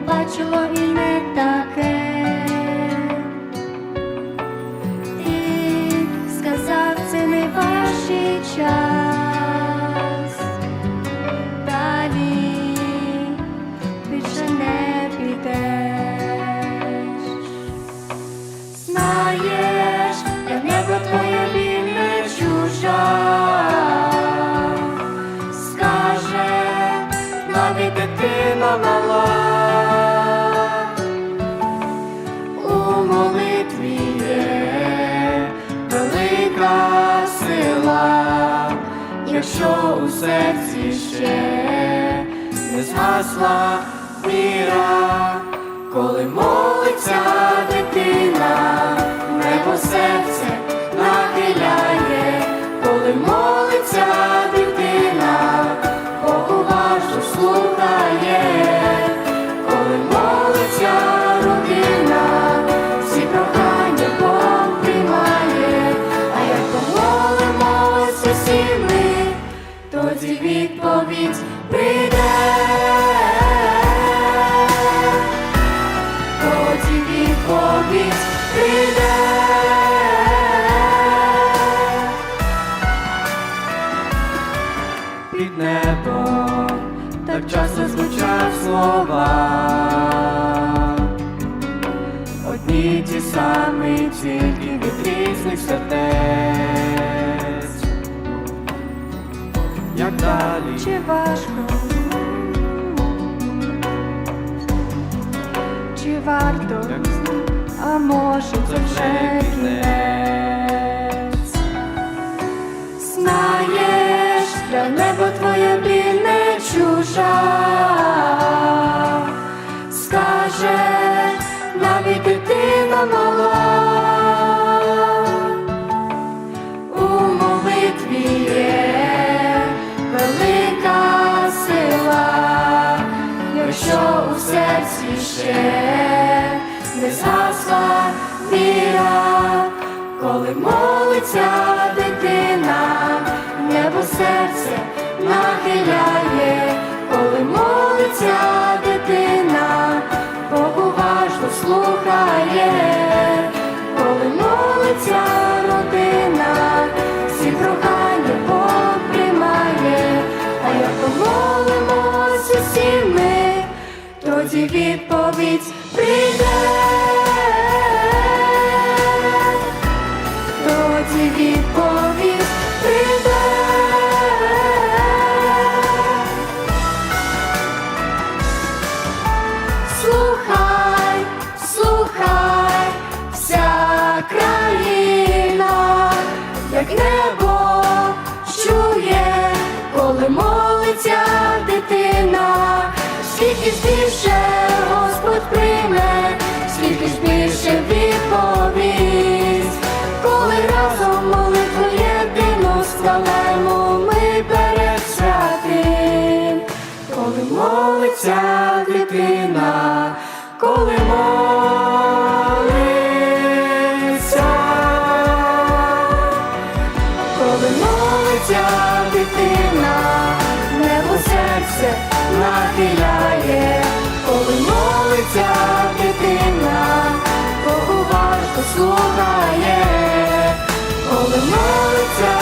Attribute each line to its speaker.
Speaker 1: бачило і не таке. Ти сказав, це не ваш час. Далі більше не підеш. Знаєш, я небо твоє біль не чужа. Навіть дитина мала. Якщо у серці ще не згасла віра, коли молиться дитина, небо серце
Speaker 2: під небом так часто звучать слова. Одні ті самі, тільки від різних сердець. Як далі,
Speaker 1: Чи важко? Чи варто?
Speaker 2: як
Speaker 1: А може це вже Скаже, навіть дитина мала. У молитві велика сила, якщо у серці ще не згасла віра, коли молиться дитина, небо серце нахиляє, тоді відповідь прийде. Тоді відповідь прийде. Слухай, слухай, вся країна, як небо чує, коли дитина, скільки ж більше Господь прийме, скільки ж більше відповість, коли разом молитву єдину складаємо ми перед святим. Коли молиться дитина, коли молиться, коли молиться дитина, небо серце нахиляє, коли молиться дитина, Бог уважно слухає, коли молиться